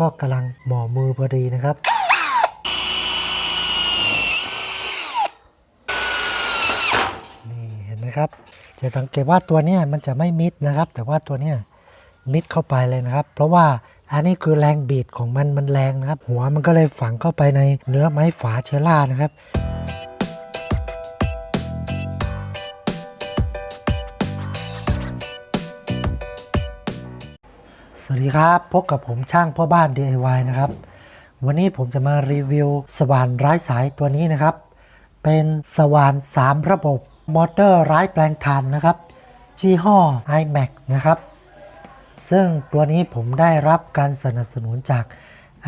ก็กำลังหมอมือพอดีนะครับ นี่เห็นไหมครับ จะสังเกตว่าตัวเนี้ยมันจะไม่มิดนะครับ แต่ว่าตัวเนี้ยมิดเข้าไปเลยนะครับ เพราะว่าอันนี้คือแรงบีดของมันมันแรงนะครับ หัวมันก็เลยฝังเข้าไปในเนื้อไม้ฝาเชอร่านะครับ สวัสดีครับพบกับผมช่างพ่อบ้าน DIY นะครับ วันนี้ผมจะมารีวิวสว่านไร้สายตัวนี้นะครับ เป็นสว่าน 3 ระบบมอเตอร์ไร้แปลงถ่านนะครับยี่ห้อ iMac นะครับ ซึ่งตัวนี้ผมได้รับการสนับสนุนจาก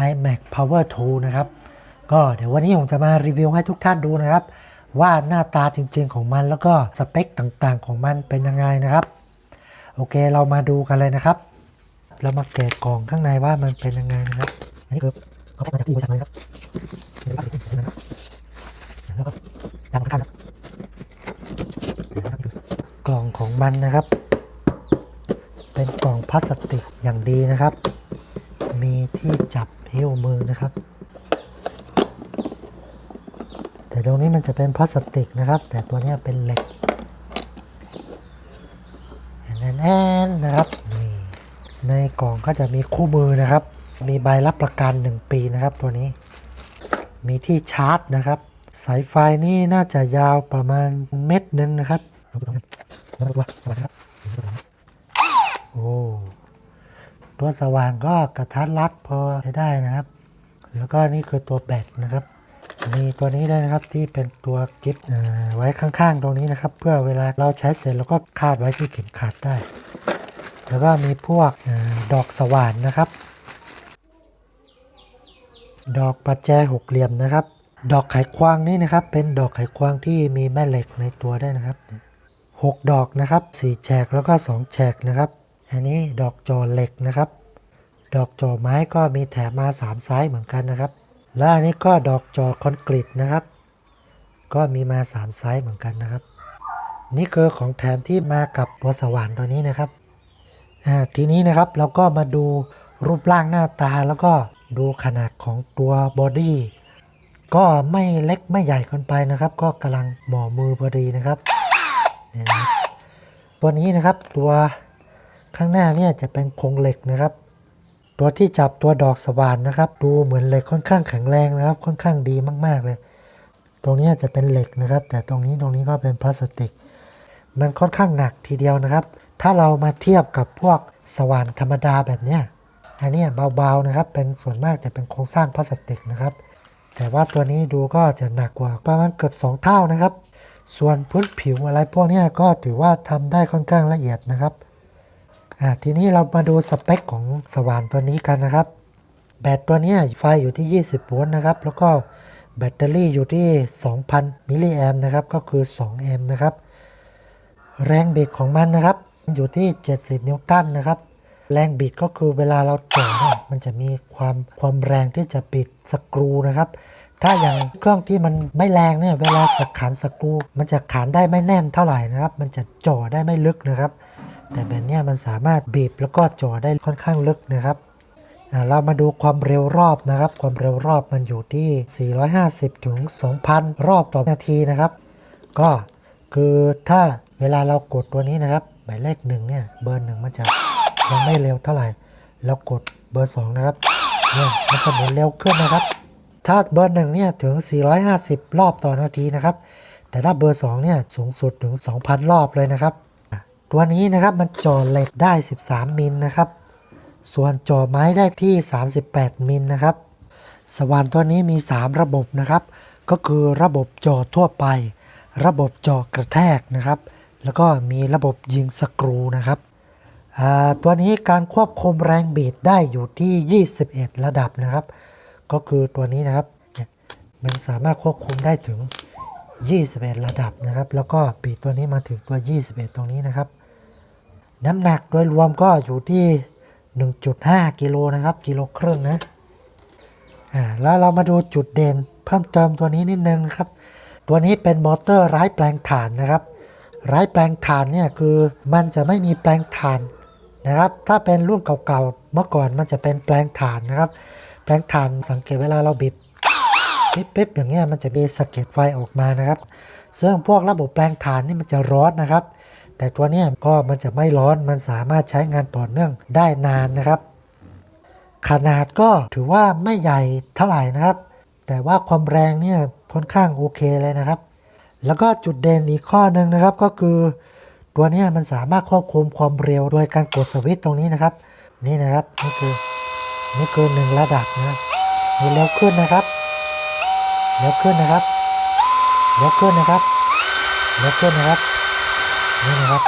iMac Power 2 นะครับ ก็เดี๋ยววันนี้ผมจะมารีวิวให้ทุกท่านดูนะครับ ว่าหน้าตาจริงๆของมันแล้วก็สเปคต่างๆของมันเป็นยังไงนะครับ โอเคเรามาดูกันเลยนะครับ เรามาแกะกล่องข้างในว่ามันเป็นยังไงนะครับอันนี้คือเขาแพ็คมาจากที่บริษัทเลยครับเดี๋ยวเราดูนะครับแล้วก็ดำข้างครับกล่องของมันนะครับ เป็นกล่องพลาสติกอย่างดีนะครับ มีที่จับหิ้วมือนะครับ แต่ตรงนี้มันจะเป็นพลาสติกนะครับ แต่ตัวนี้เป็นเหล็กแอนแอนๆนะครับ ในกล่องก็จะมีคู่มือนะครับ มีใบรับประกัน 1 ปีนะครับ ตัวนี้ มีที่ชาร์จนะครับ สายไฟนี่น่าจะยาวประมาณเม็ดหนึ่งนะครับโอ้ตัวสว่านก็กระทัดรัดพอใช้ได้นะครับ แล้วก็นี่คือตัวแบตนะครับ มีตัวนี้ด้วยนะครับที่เป็นตัวกิฟต์ไว้ข้างๆ ตรงนี้นะครับ เพื่อเวลาเราใช้เสร็จเราก็คาดไว้ที่เข็มขัดได้ แล้วก็มีพวกดอกสว่านนะครับ ดอกประแจหกเหลี่ยมนะครับ ดอกไขควงนี่นะครับ เป็นดอกไขควงที่มีแม่เหล็กในตัวได้นะครับหกดอกนะครับสี่แฉกแล้วก็สองแฉกนะครับ อันนี้ดอกจอเหล็กนะครับ ดอกจอไม้ก็มีแถมมาสามไซส์เหมือนกันนะครับ และอันนี้ก็ดอกจอคอนกรีตนะครับ ก็มีมาสามไซส์เหมือนกันนะครับ นี่คือของแถมที่มากับตัวสว่านตัวนี้นะครับ ทีนี้นะครับเราก็มาดูรูปร่างหน้าตาแล้วก็ดูขนาดของตัวบอดี้ก็ไม่เล็กไม่ใหญ่เกินไปนะครับ ก็กำลังหมอมือพอดีนะครับเนี่ยนะตัวนี้นะครับตัวข้างหน้าเนี่ยจะเป็นโครงเหล็กนะครับ ตัวที่จับตัวดอกสว่านนะครับ ดูเหมือนเหล็กค่อนข้างแข็งแรงนะครับ ค่อนข้างดีมาก ๆเลย ตรงนี้จะเป็นเหล็กนะครับ แต่ตรงนี้ตรงนี้ก็เป็นพลาสติก มันค่อนข้างหนักทีเดียวนะครับ ถ้าเรามาเทียบกับพวกสว่านธรรมดาแบบเนี้ยอันนี้เบาๆนะครับ เป็นส่วนมากจะเป็นโครงสร้างพลาสติกนะครับ แต่ว่าตัวนี้ดูก็จะหนักกว่าประมาณเกือบ 2 เท่านะครับ ส่วนพื้นผิวอะไรพวกนี้ก็ถือว่าทำได้ค่อนข้างละเอียดนะครับอ่าทีนี้เรามาดูสเปคของสว่านตัวนี้กันนะครับ แบตตัวนี้ไฟอยู่ที่ 20 โวลต์นะครับ แล้วก็แบตเตอรี่อยู่ที่ 2,000 มิลลิแอมนะครับ ก็คือ 2 แอมป์นะครับ แรงบิดของมันนะครับ อยู่ที่ 70 นิวตันนะครับ แรงบิดก็คือเวลาเราจ่อเนี่ยมันจะมีความความแรงที่จะบิดสกรูนะครับ ถ้าอย่างเครื่องที่มันไม่แรงเนี่ยเวลาจะขันสกรู มันจะขันได้ไม่แน่นเท่าไหร่นะครับ มันจะจ่อได้ไม่ลึกนะครับ แต่แบบนี้มันสามารถบีบแล้วก็จ่อได้ค่อนข้างลึกนะครับเรามาดูความเร็วรอบนะครับ ความเร็วรอบมันอยู่ที่ 450 ถึง 2,000 รอบต่อนาทีนะครับ ก็คือถ้าเวลาเรากดตัวนี้นะครับ มายเลขหนึ่งเนี่ยเบอร์หนึ่งมันจะยังไม่เร็วเท่าไหร่แล้วกดเบอร์สองนะครับเนี่ยมันจะหมุนเร็วขึ้นนะครับ ถ้าเบอร์หนึ่งเนี่ยถึง 450 รอบต่อนาทีนะครับ แต่ถ้าเบอร์สองเนี่ยสูงสุดถึง 2,000 รอบเลยนะครับ ตัวนี้นะครับมันจ่อเหล็กได้ 13 มิลนะครับ ส่วนจ่อไม้ได้ที่ 38 มิลนะครับ สว่านตัวนี้มี 3 ระบบนะครับ ก็คือระบบจ่อทั่วไป ระบบจ่อกระแทกนะครับ แล้วก็มีระบบยิงสกรูนะครับตัวนี้การควบคุมแรงบีดได้อยู่ที่ 21 ระดับนะครับ ก็คือตัวนี้นะครับมันสามารถควบคุมได้ถึง 21 ระดับนะครับ แล้วก็บีดตัวนี้มาถึงตัว 21 ตรงนี้นะครับ น้ำหนักโดยรวมก็อยู่ที่ 1.5 กิโลนะครับกิโลครึ่งนะอ่าแล้วเรามาดูจุดเด่นเพิ่มเติมตัวนี้นิดนึงครับ ตัวนี้เป็นมอเตอร์ไร้แปลงถ่านนะครับ ไร้แปลงถ่านเนี่ยคือมันจะไม่มีแปลงถ่านนะครับ ถ้าเป็นรุ่นเก่าๆ เมื่อก่อนมันจะเป็นแปลงถ่านนะครับ แปลงถ่านสังเกตเวลาเราบิดปิ๊บๆอย่างเงี้ยมันจะมีสะเก็ดไฟออกมานะครับซึ่งพวกระบบแปลงถ่านนี่มันจะร้อนนะครับ แต่ตัวนี้ก็มันจะไม่ร้อนมันสามารถใช้งานต่อเนื่องได้นานนะครับ ขนาดก็ถือว่าไม่ใหญ่เท่าไหร่นะครับ แต่ว่าความแรงเนี่ยค่อนข้างโอเคเลยนะครับ แล้วก็จุดเด่นอีกข้อหนึ่งนะครับก็คือ ตัวนี้มันสามารถควบคุมความเร็วโดยการกดสวิตช์ตรงนี้นะครับ นี่นะครับนี่คือนี่คือหนึ่งระดับนะนี่เร็วขึ้นนะครับเร็วขึ้นนะครับเร็วขึ้นนะครับเร็วขึ้นนะครับนี่นะครับ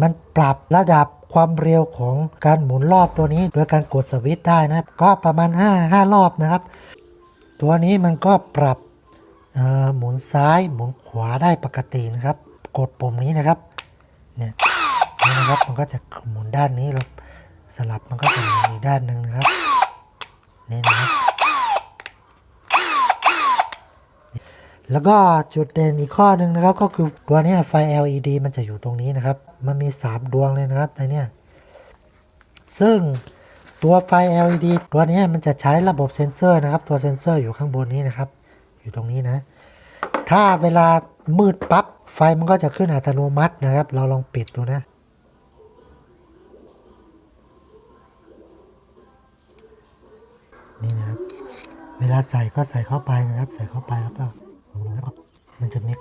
มันปรับระดับความเร็วของการหมุนรอบตัวนี้ โดยการกดสวิตช์ได้นะครับก็ประมาณ 5 5 รอบนะครับ ตัวนี้มันก็ปรับ หมุนซ้ายหมุนขวาได้ปกตินะครับ กดปุ่มนี้นะครับเนี่ยนี่นะครับมันก็จะหมุนด้านนี้แล้วสลับมันก็จะหมุนอีกด้านหนึ่งนะครับนี่นะครับแล้วก็จุดเด่นอีกข้อหนึ่งนะครับ ก็คือตัวนี้ไฟ LED มันจะอยู่ตรงนี้นะครับ มันมี 3 ดวงเลยนะครับในนี้ซึ่งตัวไฟ LED ตัวนี้มันจะใช้ระบบเซ็นเซอร์นะครับ ตัวเซ็นเซอร์อยู่ข้างบนนี้นะครับ อยู่ตรงนี้นะ ถ้าเวลามืดปั๊บไฟมันก็จะขึ้นอัตโนมัตินะครับ เราลองปิดดูนะ นี่นะครับ เวลาใส่ก็ใส่เข้าไปนะครับ ใส่เข้าไปแล้วก็แล้วก็มันจะมี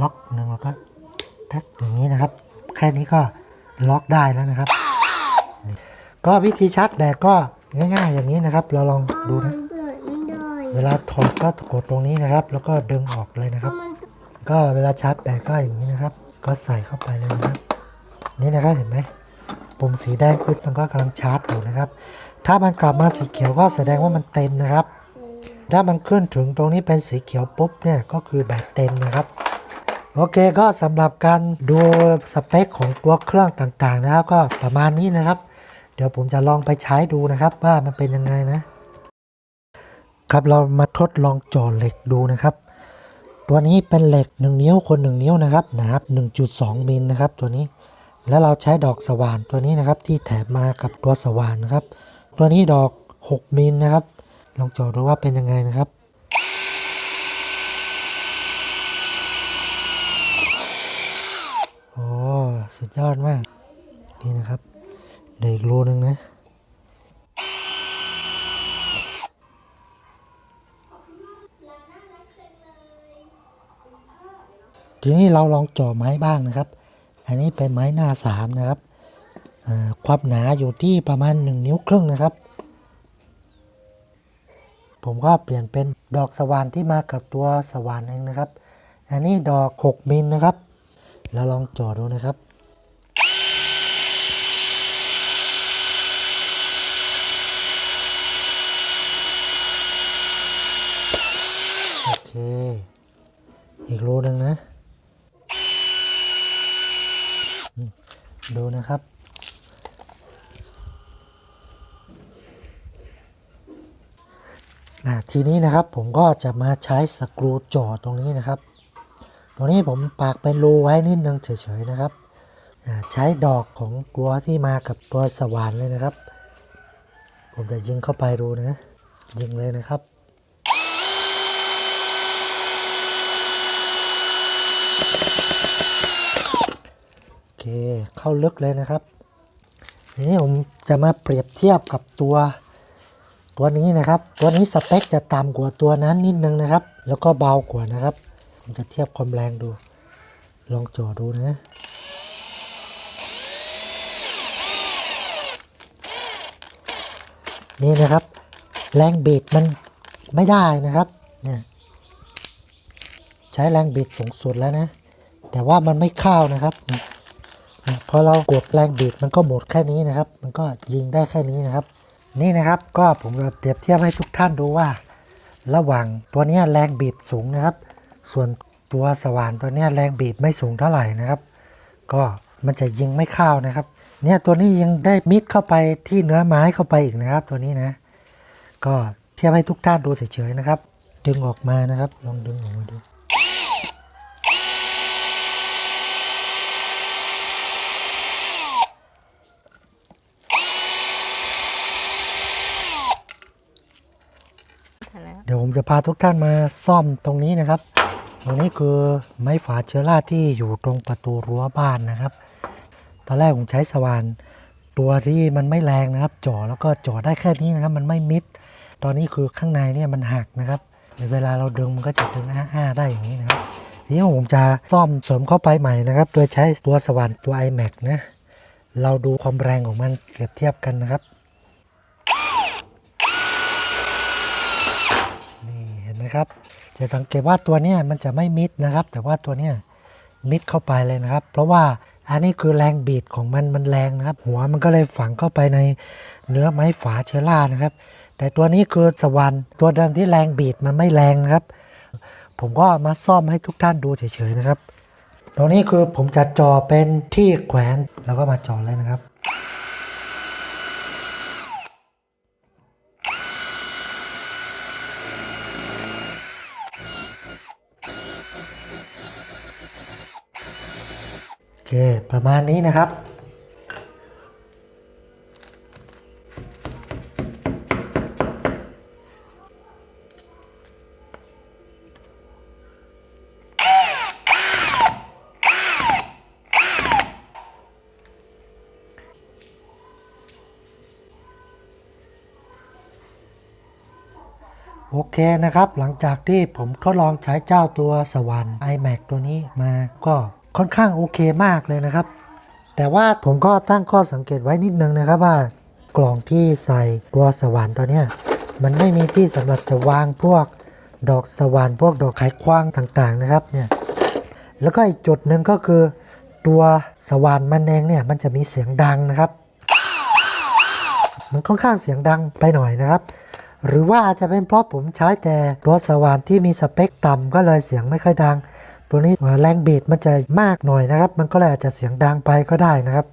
ล็อกหนึ่งแล้วก็แท็กอย่างนี้นะครับ แค่นี้ก็ล็อกได้แล้วนะครับ ก็วิธีชาร์จแบตก็ง่าย ๆ อย่างนี้นะครับ เราลองดูนะ เวลาถอดก็กดตรงนี้นะครับ แล้วก็ดึงออกเลยนะครับ ก็เวลาชาร์จแบตก็อย่างนี้นะครับ ก็ใส่เข้าไปเลยนะครับ นี่นะครับเห็นไหมปุ่มสีแดงคือมันก็กำลังชาร์จอยู่นะครับ ถ้ามันกลับมาสีเขียวก็แสดงว่ามันเต็มนะครับ ถ้ามันขึ้นถึงตรงนี้เป็นสีเขียวปุ๊บเนี่ยก็คือแบตเต็มนะครับโอเคก็สำหรับการดูสเปคของตัวเครื่องต่างๆนะครับ ก็ประมาณนี้นะครับ เดี๋ยวผมจะลองไปใช้ดูนะครับว่ามันเป็นยังไงนะ ครับเรามาทดลองเจ่อเหล็กดูนะครับ ตัวนี้เป็นเหล็ก 1 นิ้วคน1นิ้วนะครับหนา1.2มิลนะครับตัวนี้ แล้วเราใช้ดอกสว่านตัวนี้นะครับที่แถมมากับตัวสว่านนะครับ ตัวนี้ดอก 6มิลนะครับ ลองเจาะดูว่าเป็นยังไงนะครับโอ้สุดยอดมาก นี่นะครับเดี๋ยวอีกรูนึงนะ ทีนี้เราลองเจ่อไม้บ้างนะครับ อันนี้เป็นไม้หน้าสามนะครับความหนาอยู่ที่ประมาณ 1 นิ้วครึ่งนะครับ ผมก็เปลี่ยนเป็นดอกสว่านที่มากับตัวสว่านเองนะครับ อันนี้ดอก 6 มิลนะครับ เราลองเจ่อดูนะครับโอเค อีกรูหนึ่งนะ ดูนะครับ ทีนี้นะครับผมก็จะมาใช้สกรูจ่อตรงนี้นะครับ ตรงนี้ผมปากเป็นรูไว้นิดนึงเฉยๆนะครับ ใช้ดอกของตัวที่มากับตัวสว่านเลยนะครับ ผมจะยิงเข้าไปดูนะ ยิงเลยนะครับ เคเข้าลึกเลยนะครับนี้ผมจะมาเปรียบเทียบกับตัว ตัวนี้นะครับ ตัวนี้สเปคจะต่ำกว่าตัวนั้นนิดนึงนะครับ แล้วก็เบากว่านะครับ ผมจะเทียบความแรงดู ลองจ่อดูนะนี่นะครับ แรงบีดมันไม่ได้นะครับเนี่ยใช้แรงบิดสูงสุดแล้วนะ แต่ว่ามันไม่เข้านะครับนะนะ พอเรากดแรงบิดมันก็หมดแค่นี้นะครับ มันก็ยิงได้แค่นี้นะครับ นี่นะครับก็ผมจะเปรียบเทียบให้ทุกท่านดูว่า ระหว่างตัวนี้แรงบีบสูงนะครับ ส่วนตัวสว่านตัวนี้แรงบีบไม่สูงเท่าไหร่นะครับ ก็มันจะยิงไม่เข้านะครับ เนี่ยตัวนี้ยังได้มิดเข้าไปที่เนื้อไม้เข้าไปอีกนะครับ ตัวนี้นะ ก็เทียบให้ทุกท่านดูเฉยๆนะครับ ดึงออกมานะครับ ลองดึงออกมาดู น แล้ว เดี๋ยวผมจะพาทุกท่านมาซ่อมตรงนี้นะครับ ตรงนี้คือไม้ฝาเชื้อราที่อยู่ตรงประตูรั้วบ้านนะครับ ตอนแรกผมใช้สว่านตัวที่มันไม่แรงนะครับจ่อแล้วก็จ่อได้แค่นี้นะครับ มันไม่มิด ตอนนี้คือข้างในเนี่ยมันหักนะครับเวลาเราดึงมันก็จะดึงอ้าๆได้อย่างนี้นะครับทีนี้ผมจะซ่อมเสริมเข้าไปใหม่นะครับ โดยใช้ตัวสว่านตัว iMac นะ เราดูความแรงของมันเปรียบเทียบกันนะครับ นี่เห็ นไหมครับ จะสังเกตว่าตัวเนี้ยมันจะไม่มิดนะครับ แต่ว่าตัวเนี้ยมิดเข้าไปเลยนะครับ เพราะว่าอันนี้คือแรงบีดของมันมันแรงนะครับ หัวมันก็เลยฝังเข้าไปในเนื้อไม้ฝาเชื้อรานะครับ แต่ตัวนี้คือสวรรค์ตัวเดิมที่แรงบีดมันไม่แรงนะครับ ผมก็มาซ่อมให้ทุกท่านดูเฉยๆนะครับ ตรงนี้คือผมจะจ่อเป็นที่แขวนแล้วก็มาจ่อเลยนะครับ เค ประมาณนี้นะครับ โอเคนะครับ หลังจากที่ผมทดลองใช้เจ้าตัวสวรรค์ iMac ตัวนี้มาก็ ค่อนข้างโอเคมากเลยนะครับ แต่ว่าผมก็ตั้งข้อสังเกตไว้นิดนึงนะครับว่ากล่องที่ใส่ตัวสวรรค์ตัวเนี้ยมันไม่มีที่สำหรับจะวางพวกดอกสวรรค์พวกดอกไขควางต่างๆนะครับเนี่ยแล้วก็อีกจุดหนึ่งก็คือ ตัวสวรรค์มันเองเนี่ยมันจะมีเสียงดังนะครับ มันค่อนข้างเสียงดังไปหน่อยนะครับ หรือว่าอาจจะเป็นเพราะผมใช้แต่รถสว่านที่มีสเปคต่ำก็เลยเสียงไม่ค่อยดัง ตัวนี้แรงบีดมันจะมากหน่อยนะครับ มันก็เลยอาจจะเสียงดังไปก็ได้นะครับ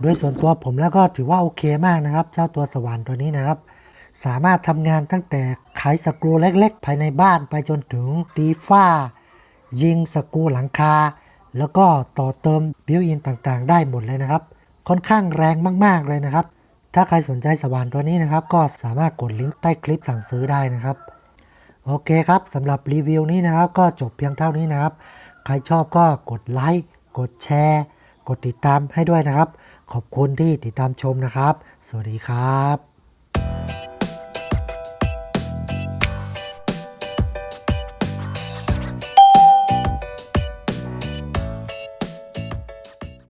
โดยส่วนตัวผมแล้วก็ถือว่าโอเคมากนะครับ เจ้าตัวสว่านตัวนี้นะครับ สามารถทำงานตั้งแต่ไขสกรูเล็ก ๆ ภายในบ้านไปจนถึงตีฝ้า ยิงสกรูหลังคา แล้วก็ต่อเติมบิวอินต่างๆ ได้หมดเลยนะครับ ค่อนข้างแรงมากๆเลยนะครับ ถ้าใครสนใจสว่านตัวนี้นะครับ ก็สามารถกดลิงก์ใต้คลิปสั่งซื้อได้นะครับ โอเคครับสำหรับรีวิวนี้นะครับ ก็จบเพียงเท่านี้นะครับ ใครชอบก็กดไลค์กดแชร์ กดติดตามให้ด้วยนะครับ ขอบคุณที่ติดตามชมนะครับ สวัสดีครับ